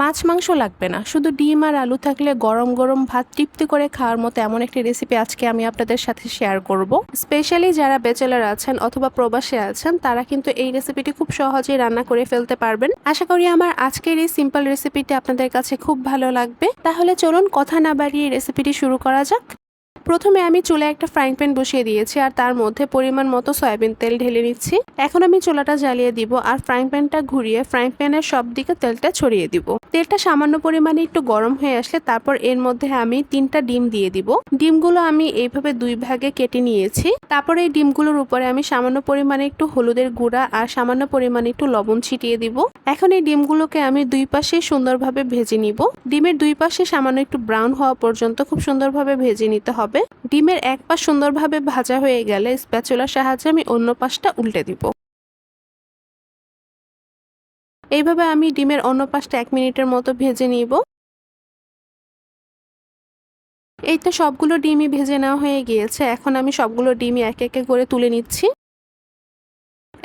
মাছ, মাংস লাগবে না। শুধু ডিম আর আলু থাকলে গরম গরম ভাত তৃপ্তি করে খাওয়ার মতো এমন একটি রেসিপি আজকে আমি আপনাদের সাথে শেয়ার করব। স্পেশালি যারা ব্যাচেলার আছেন অথবা প্রবাসে আছেন, তারা কিন্তু এই রেসিপিটি খুব সহজেই রান্না করে ফেলতে পারবেন। আশা করি আমার আজকের এই সিম্পল রেসিপিটি আপনাদের কাছে খুব ভালো লাগবে। তাহলে চলুন কথা না বাড়িয়ে রেসিপিটি শুরু করা যাক। প্রথমে আমি চুলে একটা ফ্রাইং প্যান বসিয়ে দিয়েছি আর তার মধ্যে পরিমাণ মতো সয়াবিন তেল ঢেলে নিচ্ছি। এখন আমি চুলাটা জ্বালিয়ে দিব আর ফ্রাইং প্যানটা ঘুরিয়ে ফ্রাইং প্যানের সব দিকে তেলটা ছড়িয়ে দিব। তেলটা সামান্য পরিমাণে একটু গরম হয়ে আসলে তারপর এর মধ্যে আমি তিনটা ডিম দিয়ে দিব। ডিমগুলো আমি এইভাবে দুই ভাগে কেটে নিয়েছি। তারপর এই ডিমগুলোর উপরে আমি সামান্য পরিমাণে একটু হলুদের গুঁড়া আর সামান্য পরিমাণে একটু লবণ ছিটিয়ে দিব। এখন এই ডিমগুলোকে আমি দুই পাশে সুন্দরভাবে ভেজে নিব। ডিমের দুই পাশে সামান্য একটু ব্রাউন হওয়া পর্যন্ত খুব সুন্দরভাবে ভেজে নিতে হবে। ডিমের এক পাশ সুন্দরভাবে ভাজা হয়ে গেলে স্প্যাচুলার সাহায্যে আমি অন্য পাশটা উল্টে দিব। এইভাবে আমি ডিমের অন্য পাশটা এক মিনিটের মতো ভেজে নিব। এই তো সবগুলো ডিমই ভেজে নেওয়া হয়ে গিয়েছে। এখন আমি সবগুলো ডিমই এক একে করে তুলে নিচ্ছি।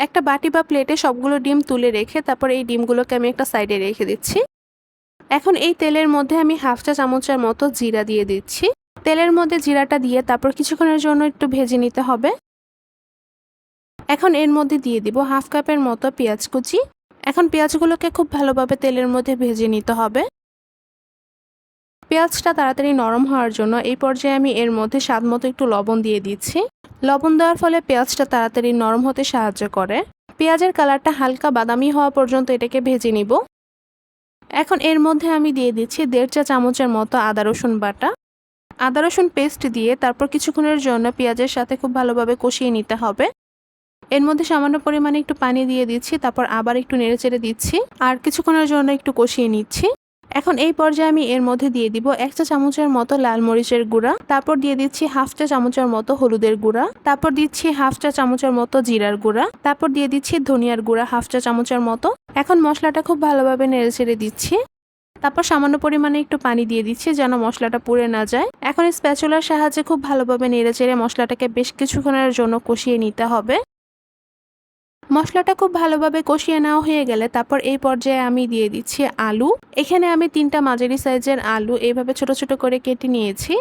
একটা বাটি বা প্লেটে সবগুলো ডিম তুলে রেখে তারপর এই ডিমগুলোকে আমি একটা সাইডে রেখে দিচ্ছি। এখন এই তেলের মধ্যে আমি হাফ চা চামচের মতো জিরা দিয়ে দিচ্ছি। তেলের মধ্যে জিরাটা দিয়ে তারপর কিছুক্ষণের জন্য একটু ভেজে নিতে হবে। এখন এর মধ্যে দিয়ে দিব হাফ কাপের মতো পেঁয়াজ কুচি। এখন পেঁয়াজগুলোকে খুব ভালোভাবে তেলের মধ্যে ভেজে নিতে হবে। পেঁয়াজটা তাড়াতাড়ি নরম হওয়ার জন্য এই পর্যায়ে আমি এর মধ্যে স্বাদ মতো একটু লবণ দিয়ে দিচ্ছি। লবণ দেওয়ার ফলে পেঁয়াজটা তাড়াতাড়ি নরম হতে সাহায্য করে। পেঁয়াজের কালারটা হালকা বাদামি হওয়া পর্যন্ত এটাকে ভেজে নিব। এখন এর মধ্যে আমি দিয়ে দিচ্ছি দেড় চা চামচের মতো আদা রসুন বাটা। আদা, রসুন পেস্ট দিয়ে তারপর কিছুক্ষণের জন্য পেঁয়াজের সাথে খুব ভালোভাবে কষিয়ে নিতে হবে। এর মধ্যে সামান্য পরিমাণে একটু পানি দিয়ে দিচ্ছি, তারপর আবার একটু নেড়েচেড়ে দিচ্ছি আর কিছুক্ষণের জন্য একটু কষিয়ে নিচ্ছি। এখন এই পর্যায়ে আমি এর মধ্যে দিয়ে দিব এক চা চামচের মতো লাল মরিচের গুঁড়া, তারপর দিয়ে দিচ্ছি হাফ চা চামচের মতো হলুদের গুঁড়া, তারপর দিচ্ছি হাফ চা চামচের মতো জিরার গুঁড়া, তারপর দিয়ে দিচ্ছি ধনিয়ার গুঁড়া হাফ চা চামচের মতো। এখন মশলাটা খুব ভালোভাবে নেড়েচেড়ে দিচ্ছি। তারপর সামান্য পরিমাণে একটু পানি দিয়ে দিচ্ছি যেন মশলাটা পুড়ে না যায়। এখন স্প্যাচুলার সাহায্যে খুব ভালোভাবে নেড়ে চেড়ে মশলাটাকে বেশ কিছুক্ষণের জন্য কষিয়ে নিতে হবে। মশলাটা খুব ভালোভাবে কষিয়ে নেওয়া হয়ে গেলে তারপর এই পর্যায়ে আমি দিয়ে দিচ্ছি আলু। এখানে আমি তিনটা মাঝারি সাইজের আলু এইভাবে ছোট ছোট করে কেটে নিয়েছি।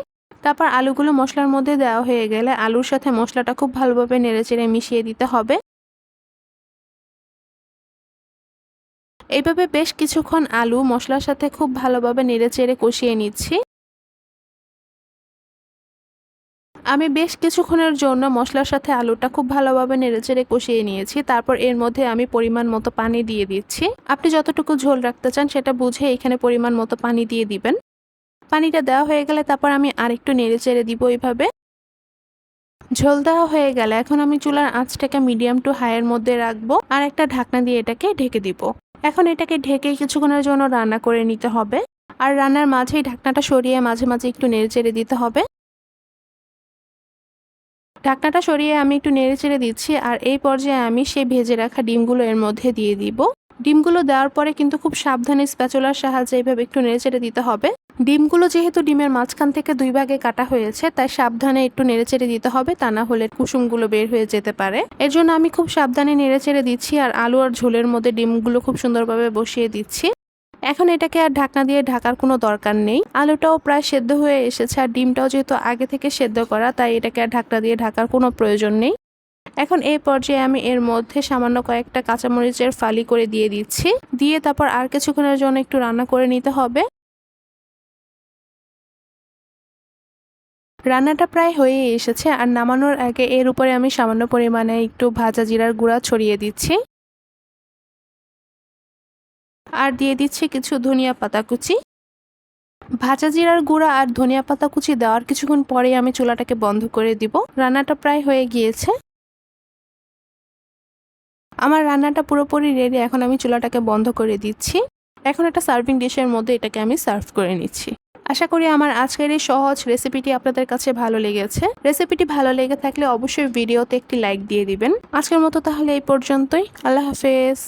তারপর আলুগুলো মশলার মধ্যে দেওয়া হয়ে গেলে আলুর সাথে মশলাটা খুব ভালোভাবে নেড়েচেড়ে মিশিয়ে দিতে হবে। এইভাবে বেশ কিছুক্ষণ আলু, মশলার সাথে খুব ভালোভাবে নেড়েচেড়ে কষিয়ে নিচ্ছি। আমি বেশ কিছুক্ষণের জন্য মশলার সাথে আলুটা খুব ভালোভাবে নেড়েচেড়ে কষিয়ে নিয়েছি। তারপর এর মধ্যে আমি পরিমাণ মতো পানি দিয়ে দিচ্ছি। আপনি যতটুকু ঝোল রাখতে চান সেটা বুঝে এখানে পরিমাণ মতো পানি দিয়ে দিবেন। পানিটা দেওয়া হয়ে গেলে তারপর আমি আরেকটু নেড়েচেড়ে দিব এইভাবে। ঝোল দেওয়া হয়ে গেলে এখন আমি চুলার আঁচটাকে মিডিয়াম টু হাইয়ের মধ্যে রাখব। আর একটা ঢাকনা দিয়ে এটাকে ঢেকে দিব। এখন এটাকে ঢেকে কিছুক্ষণের জন্য রান্না করে নিতে হবে। আর রান্নার মাঝেই ঢাকনাটা সরিয়ে মাঝে মাঝে একটু নেড়ে চেড়ে দিতে হবে। ঢাকনাটা সরিয়ে আমি একটু নেড়ে চেড়ে দিচ্ছি আর এই পর্যায়ে আমি সেই ভেজে রাখা ডিমগুলো এর মধ্যে দিয়ে দিব। ডিমগুলো দেওয়ার পরে কিন্তু খুব সাবধানে স্প্যাচুলার সাহায্যে এইভাবে একটু নেড়ে চেড়ে দিতে হবে। ডিমগুলো যেহেতু ডিমের মাঝখান থেকে দুই ভাগে কাটা হয়েছে, তাই সাবধানে একটু নেড়েচেড়ে দিতে হবে, তা না হলে কুসুমগুলো বের হয়ে যেতে পারে। এর জন্য আমি খুব সাবধানে নেড়েচেড়ে দিচ্ছি আর আলু আর ঝোলের মধ্যে ডিমগুলো খুব সুন্দরভাবে বসিয়ে দিচ্ছি। এখন এটাকে আর ঢাকনা দিয়ে ঢাকার কোনো দরকার নেই। আলুটাও প্রায় সেদ্ধ হয়ে এসেছে আর ডিমটাও যেহেতু আগে থেকে সেদ্ধ করা, তাই এটাকে আর ঢাকনা দিয়ে ঢাকার কোনো প্রয়োজন নেই। এখন এই পর্যায়ে আমি এর মধ্যে সামান্য কয়েকটা কাঁচামরিচের ফালি করে দিয়ে দিচ্ছি। দিয়ে তারপর আর কিছুক্ষণের জন্য একটু রান্না করে নিতে হবে। রান্নাটা প্রায় হয়ে এসেছে আর নামানোর আগে এর উপরে আমি সামান্য পরিমাণে একটু ভাজা জিরার গুঁড়া ছড়িয়ে দিচ্ছি। আর দিয়ে দিচ্ছি কিছু ধনিয়া পাতা কুচি। ভাজা জিরার গুঁড়া আর ধনিয়া পাতা কুচি দেওয়ার কিছুক্ষণ পরেই আমি চুলাটাকে বন্ধ করে দিব। রান্নাটা প্রায় হয়ে গিয়েছে। আমার রান্নাটা পুরোপুরি রেডি এখন আমি চুলাটাকে বন্ধ করে দিচ্ছি। এখন একটা সার্ভিং ডিশের মধ্যে এটাকে আমি সার্ভ করে নিচ্ছি। আশা করি আমার আজকের এই সহজ রেসিপিটি আপনাদের কাছে ভালো লেগেছে। রেসিপিটি ভালো লেগে থাকলে অবশ্যই ভিডিওতে একটি লাইক দিয়ে দিবেন। আজকের মতো তাহলে এই পর্যন্তই। আল্লাহ হাফেজ।